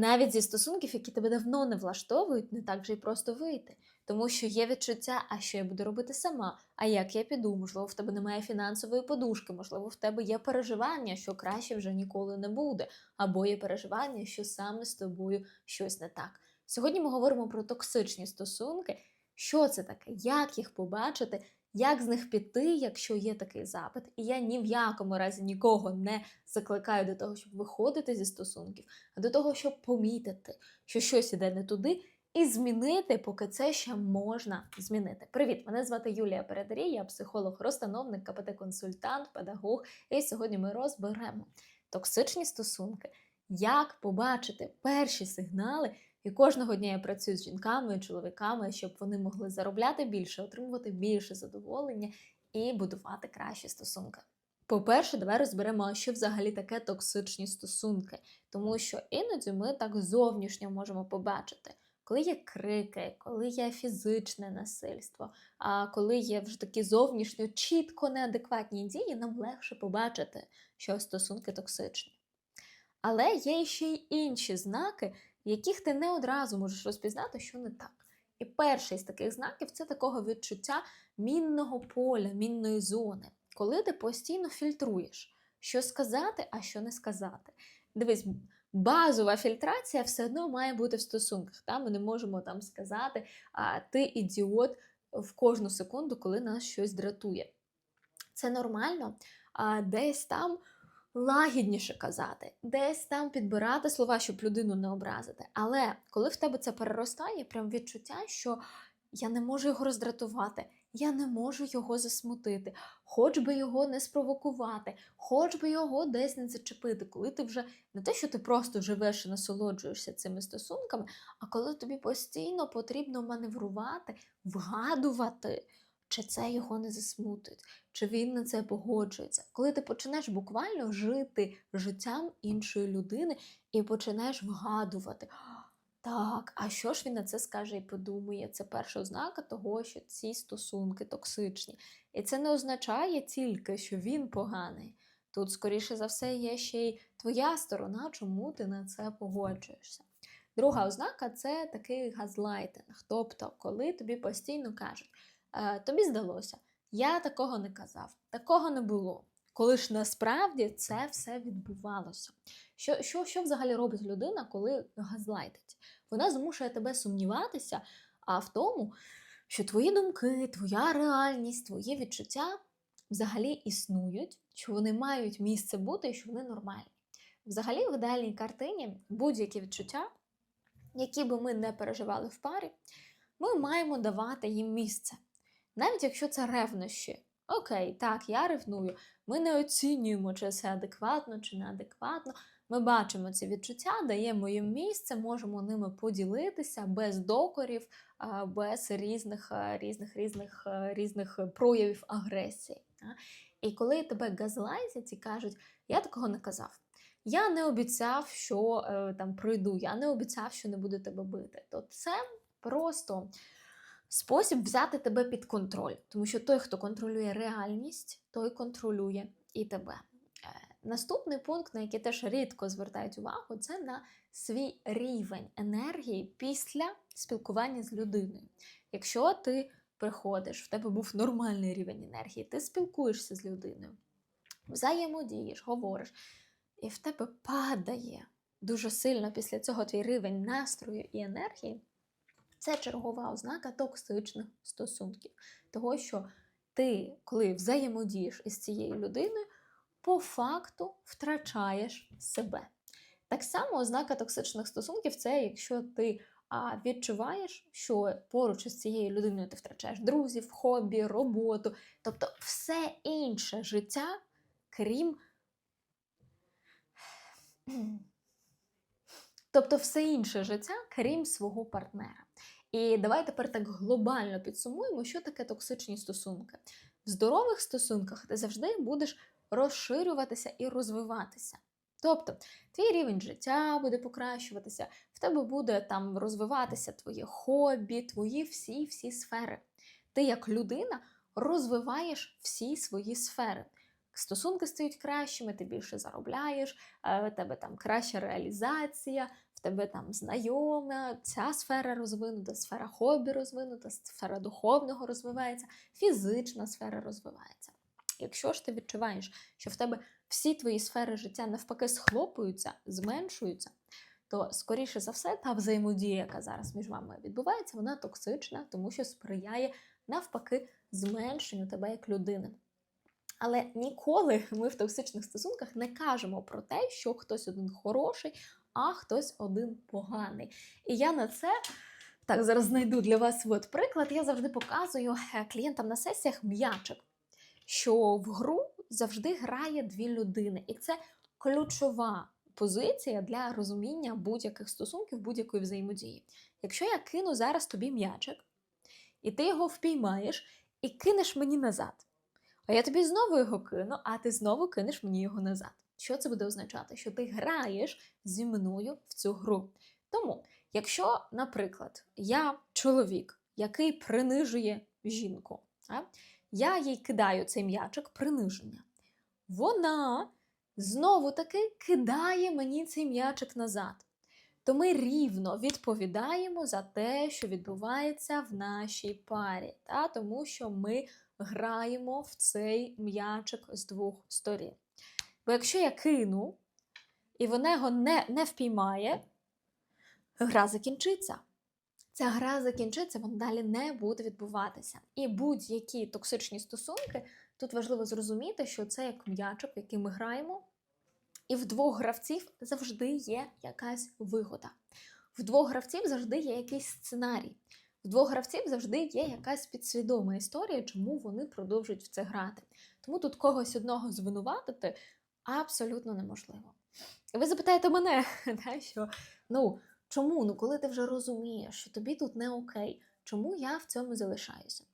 Навіть зі стосунків, які тебе давно не влаштовують, не так вже й просто вийти. Тому що є відчуття, а що я буду робити сама, а як я піду, можливо, в тебе немає фінансової подушки, можливо, в тебе є переживання, що краще вже ніколи не буде, або є переживання, що саме з тобою щось не так. Сьогодні ми говоримо про токсичні стосунки. Що це таке, як їх побачити, як з них піти, якщо є такий запит. І я ні в якому разі нікого не закликаю до того, щоб виходити зі стосунків, а до того, щоб помітити, що щось іде не туди, і змінити, поки це ще можна змінити. Привіт! Мене звати Юлія Передарій, я психолог, розстановник, КПТ-консультант, педагог. І сьогодні ми розберемо токсичні стосунки, як побачити перші сигнали. І кожного дня я працюю з жінками чоловіками, щоб вони могли заробляти більше, отримувати більше задоволення і будувати кращі стосунки. По-перше, давай розберемо, що взагалі таке токсичні стосунки, тому що іноді ми так зовнішньо можемо побачити, коли є крики, коли є фізичне насильство, а коли є вже такі зовнішньо чітко неадекватні дії, нам легше побачити, що стосунки токсичні. Але є ще й інші знаки, яких ти не одразу можеш розпізнати, що не так. І перший з таких знаків це такого відчуття мінного поля, мінної зони, коли ти постійно фільтруєш, що сказати, а що не сказати. Дивись, базова фільтрація все одно має бути в стосунках. Та? Ми не можемо там сказати, а ти ідіот в кожну секунду, коли нас щось дратує. Це нормально, а десь там лагідніше казати, десь там підбирати слова, щоб людину не образити. Але коли в тебе це переростає, прям відчуття, що я не можу його роздратувати, я не можу його засмутити, хоч би його не спровокувати, хоч би його десь не зачепити, коли ти вже не те, що ти просто живеш і насолоджуєшся цими стосунками, а коли тобі постійно потрібно маневрувати, вгадувати. Чи це його не засмутить, чи він на це погоджується. Коли ти почнеш буквально жити життям іншої людини і почнеш вгадувати, так, а що ж він на це скаже і подумає? Це перша ознака того, що ці стосунки токсичні. І це не означає тільки, що він поганий. Тут, скоріше за все, є ще й твоя сторона, чому ти на це погоджуєшся. Друга ознака це такий газлайтинг. Тобто, коли тобі постійно кажуть, «Е, тобі здалося, я такого не казав, такого не було. Коли ж насправді це все відбувалося. Що що, що взагалі робить людина, коли газлайтить? Вона змушує тебе сумніватися а в тому, що твої думки, твоя реальність, твої відчуття взагалі існують, що вони мають місце бути і що вони нормальні. Взагалі, в ідеальній картині будь-які відчуття, які би ми не переживали в парі, ми маємо давати їм місце. Навіть якщо це ревнощі. Окей, так, я ревную. Ми не оцінюємо, чи це адекватно, чи неадекватно. Ми бачимо ці відчуття, даємо їм місце, можемо ними поділитися без докорів, без різних різних, різних, різних проявів агресії. І коли тебе газлайтять і кажуть, я такого не казав. Я не обіцяв, що е, там прийду, я не обіцяв, що не буду тебе бити. То це просто спосіб взяти тебе під контроль, тому що той, хто контролює реальність, той контролює і тебе. Наступний пункт, на який теж рідко звертають увагу, це на свій рівень енергії після спілкування з людиною. Якщо ти приходиш, в тебе був нормальний рівень енергії, ти спілкуєшся з людиною, взаємодієш, говориш, і в тебе падає дуже сильно після цього твій рівень настрою і енергії, це чергова ознака токсичних стосунків. Того, що ти, коли взаємодієш із цією людиною, по факту втрачаєш себе. Так само ознака токсичних стосунків це якщо ти а, відчуваєш, що поруч із цією людиною ти втрачаєш друзів, хобі, роботу, тобто все інше життя, крім. Тобто все інше життя, крім свого партнера. І давай тепер так глобально підсумуємо, що таке токсичні стосунки. В здорових стосунках ти завжди будеш розширюватися і розвиватися. Тобто, твій рівень життя буде покращуватися, в тебе буде там розвиватися твоє хобі, твої всі-всі сфери. Ти, як людина, розвиваєш всі свої сфери. Стосунки стають кращими, ти більше заробляєш, в тебе там краща реалізація, тебе там знайома, ця сфера розвинута, сфера хобі розвинута, сфера духовного розвивається, фізична сфера розвивається. Якщо ж ти відчуваєш, що в тебе всі твої сфери життя навпаки схлопуються, зменшуються, то, скоріше за все, та взаємодія, яка зараз між вами відбувається, вона токсична, тому що сприяє навпаки зменшенню тебе як людини. Але ніколи ми в токсичних стосунках не кажемо про те, що хтось один хороший, а хтось один поганий. І я на це так зараз знайду для вас от приклад. Я завжди показую е, клієнтам на сесіях м'ячик, що в гру завжди грає дві людини, і це ключова позиція для розуміння будь-яких стосунків, будь-якої взаємодії. Якщо я кину зараз тобі м'ячик, і ти його впіймаєш і кинеш мені назад. А я тобі знову його кину, а ти знову кинеш мені його назад. Що це буде означати? Що ти граєш зі мною в цю гру. Тому, якщо, наприклад, я чоловік, який принижує жінку, я їй кидаю цей м'ячик приниження, вона знову таки кидає мені цей м'ячик назад. То ми рівно відповідаємо за те, що відбувається в нашій парі, та? тому що ми граємо в цей м'ячик з двох сторін. Бо якщо я кину, і вона його не, не впіймає, гра закінчиться. Ця гра закінчиться, вона далі не буде відбуватися. І будь-які токсичні стосунки, тут важливо зрозуміти, що це як м'ячик, який ми граємо, і в двох гравців завжди є якась вигода. В двох гравців завжди є якийсь сценарій. В двох гравців завжди є якась підсвідома історія, чому вони продовжують в це грати. Тому тут когось одного звинуватити абсолютно неможливо. І ви запитаєте мене, да, що ну чому? Ну коли ти вже розумієш, що тобі тут не окей, чому я в цьому залишаюся?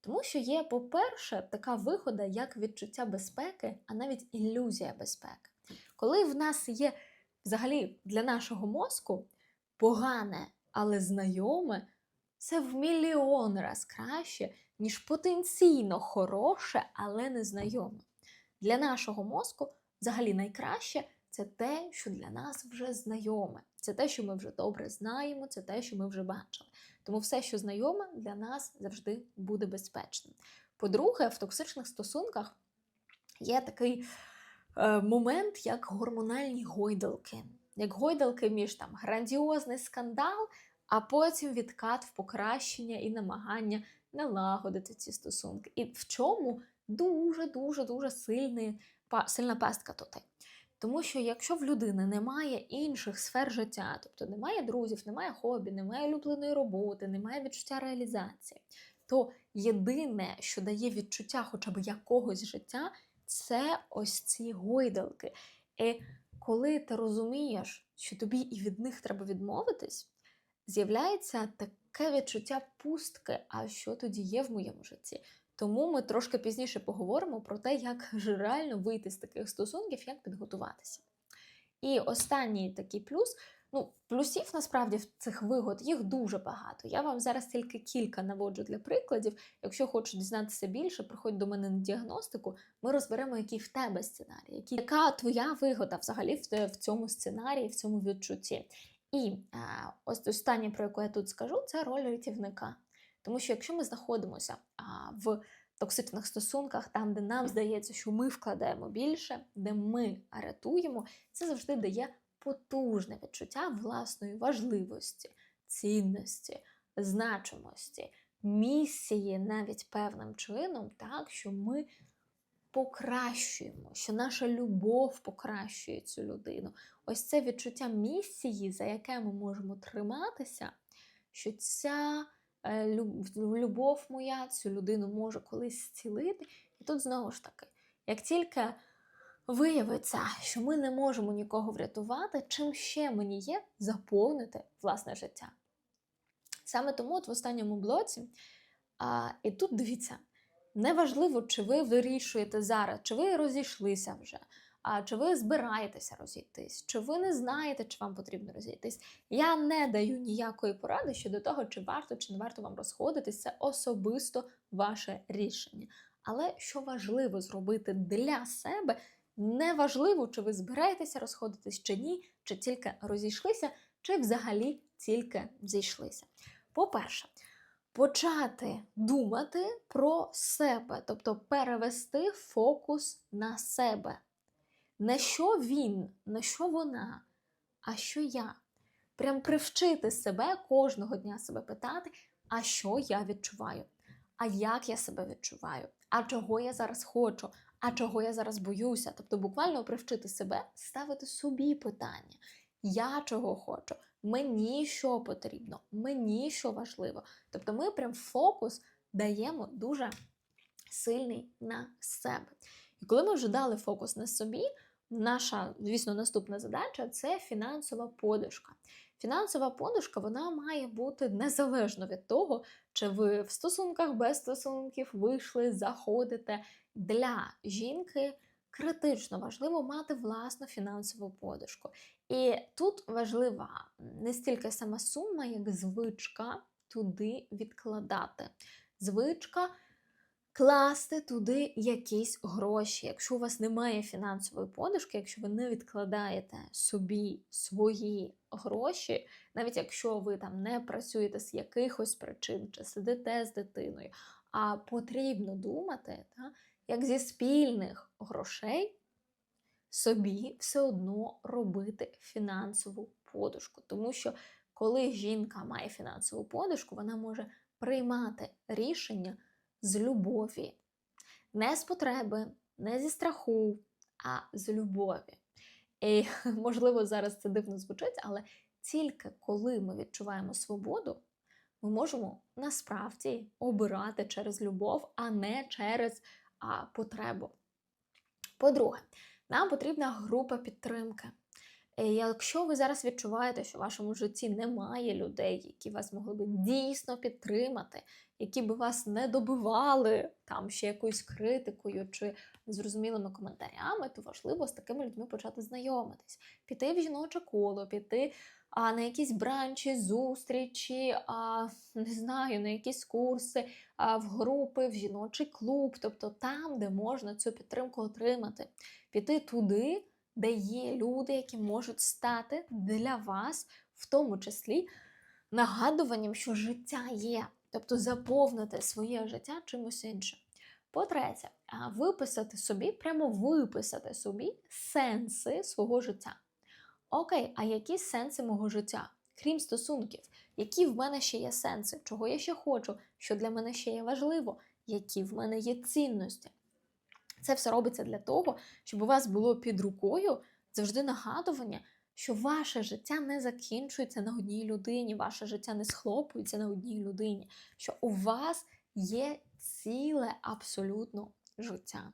Тому що є, по-перше, така вигода, як відчуття безпеки, а навіть ілюзія безпеки. Коли в нас є взагалі для нашого мозку погане, але знайоме, це в мільйон раз краще, ніж потенційно хороше, але незнайоме. Для нашого мозку взагалі найкраще це те, що для нас вже знайоме. Це те, що ми вже добре знаємо, це те, що ми вже бачили. Тому все, що знайоме, для нас завжди буде безпечним. По-друге, в токсичних стосунках є такий е, момент, як гормональні гойдалки. Як гойдалки між там грандіозний скандал, а потім відкат в покращення і намагання налагодити ці стосунки. І в чому дуже-дуже дуже сильний, сильна пастка тут. Тому що якщо в людини немає інших сфер життя, тобто немає друзів, немає хобі, немає улюбленої роботи, немає відчуття реалізації, то єдине, що дає відчуття хоча б якогось життя, це ось ці гойдалки. І коли ти розумієш, що тобі і від них треба відмовитись, з'являється таке відчуття пустки, а що тоді є в моєму житті. Тому ми трошки пізніше поговоримо про те, як реально вийти з таких стосунків, як підготуватися. І останній такий плюс. Ну, плюсів насправді в цих вигод їх дуже багато. Я вам зараз тільки кілька наводжу для прикладів. Якщо хочеш дізнатися більше, приходь до мене на діагностику. Ми розберемо, який в тебе сценарій, які, яка твоя вигода взагалі в, в цьому сценарії, в цьому відчутті. І а, ось останнє, про яку я тут скажу, це роль рятівника. Тому що якщо ми знаходимося в токсичних стосунках, там, де нам здається, що ми вкладаємо більше, де ми рятуємо, це завжди дає потужне відчуття власної важливості, цінності, значимості, місії навіть певним чином, так, що ми покращуємо, що наша любов покращує цю людину. Ось це відчуття місії, за яке ми можемо триматися, що ця любов моя цю людину може колись зцілити. І тут знову ж таки, як тільки виявиться, що ми не можемо нікого врятувати, чим ще мені є заповнити власне життя. Саме тому от в останньому блоці, а, і тут дивіться, неважливо, чи ви вирішуєте зараз, чи ви розійшлися вже, а чи ви збираєтеся розійтись, чи ви не знаєте, чи вам потрібно розійтись. Я не даю ніякої поради щодо того, чи варто чи не варто вам розходитись, це особисто ваше рішення. Але що важливо зробити для себе, неважливо, чи ви збираєтеся розходитись чи ні, чи тільки розійшлися, чи взагалі тільки зійшлися. По-перше, почати думати про себе, тобто перевести фокус на себе. Не що він, не що вона, а що я. Прям привчити себе кожного дня себе питати, а що я відчуваю, а як я себе відчуваю, а чого я зараз хочу, а чого я зараз боюся. Тобто, буквально привчити себе ставити собі питання: я чого хочу, мені що потрібно, мені що важливо. Тобто, ми прям фокус даємо дуже сильний на себе. Коли ми вже дали фокус на собі, наша, звісно, наступна задача це фінансова подушка. Фінансова подушка вона має бути незалежно від того, чи ви в стосунках без стосунків вийшли, заходите. Для жінки критично важливо мати власну фінансову подушку. І тут важлива не стільки сама сума, як звичка туди відкладати. Звичка класти туди якісь гроші. Якщо у вас немає фінансової подушки, якщо ви не відкладаєте собі свої гроші, навіть якщо ви там не працюєте з якихось причин, чи сидите з дитиною, а потрібно думати, та, як зі спільних грошей собі все одно робити фінансову подушку. Тому що коли жінка має фінансову подушку, вона може приймати рішення з любові, не з потреби, не зі страху, а з любові. І, можливо, зараз це дивно звучить, але тільки коли ми відчуваємо свободу, ми можемо насправді обирати через любов, а не через а, потребу. По-друге, нам потрібна група підтримки. І Якщо ви зараз відчуваєте, що в вашому житті немає людей, які вас могли би дійсно підтримати, які би вас не добивали там ще якоюсь критикою чи незрозумілими коментарями, то важливо з такими людьми почати знайомитись, піти в жіноче коло, піти а, на якісь бранчі, зустрічі, а, не знаю, на якісь курси, а, в групи, в жіночий клуб, тобто там, де можна цю підтримку отримати, піти туди де є люди, які можуть стати для вас, в тому числі, нагадуванням, що життя є, тобто заповнити своє життя чимось іншим. По-третє, виписати собі, прямо виписати собі сенси свого життя. Окей, а які сенси мого життя? Крім стосунків, які в мене ще є сенси, чого я ще хочу, що для мене ще є важливо, які в мене є цінності. Це все робиться для того, щоб у вас було під рукою завжди нагадування, що ваше життя не закінчується на одній людині, ваше життя не схлопується на одній людині, що у вас є ціле абсолютно життя.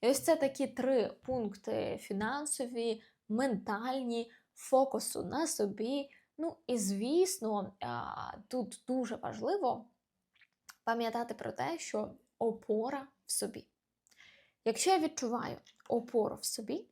І ось це такі три пункти фінансові, ментальні, фокусу на собі. Ну і звісно, тут дуже важливо пам'ятати про те, що опора в собі. Якщо я відчуваю опору в собі,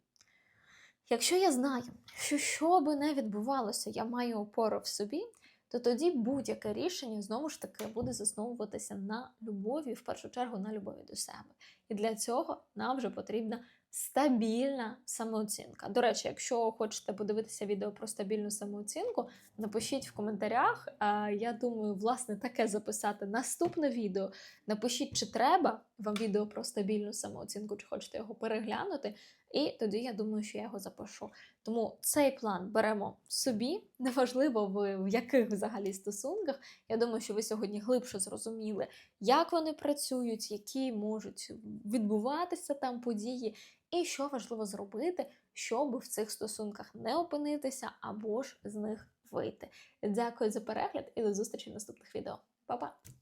якщо я знаю, що що би не відбувалося, я маю опору в собі, то тоді будь-яке рішення знову ж таки буде засновуватися на любові, в першу чергу на любові до себе. І для цього нам вже потрібна стабільна самооцінка. До речі, якщо хочете подивитися відео про стабільну самооцінку, напишіть в коментарях. Я думаю, власне, таке записати наступне відео. Напишіть, чи треба вам відео про стабільну самооцінку, чи хочете його переглянути. І тоді я думаю, що я його запишу. Тому цей план беремо собі. Неважливо, ви в яких взагалі стосунках. Я думаю, що ви сьогодні глибше зрозуміли, як вони працюють, які можуть відбуватися там події, і що важливо зробити, щоб в цих стосунках не опинитися або ж з них вийти. Дякую за перегляд і до зустрічі в наступних відео. Па-па!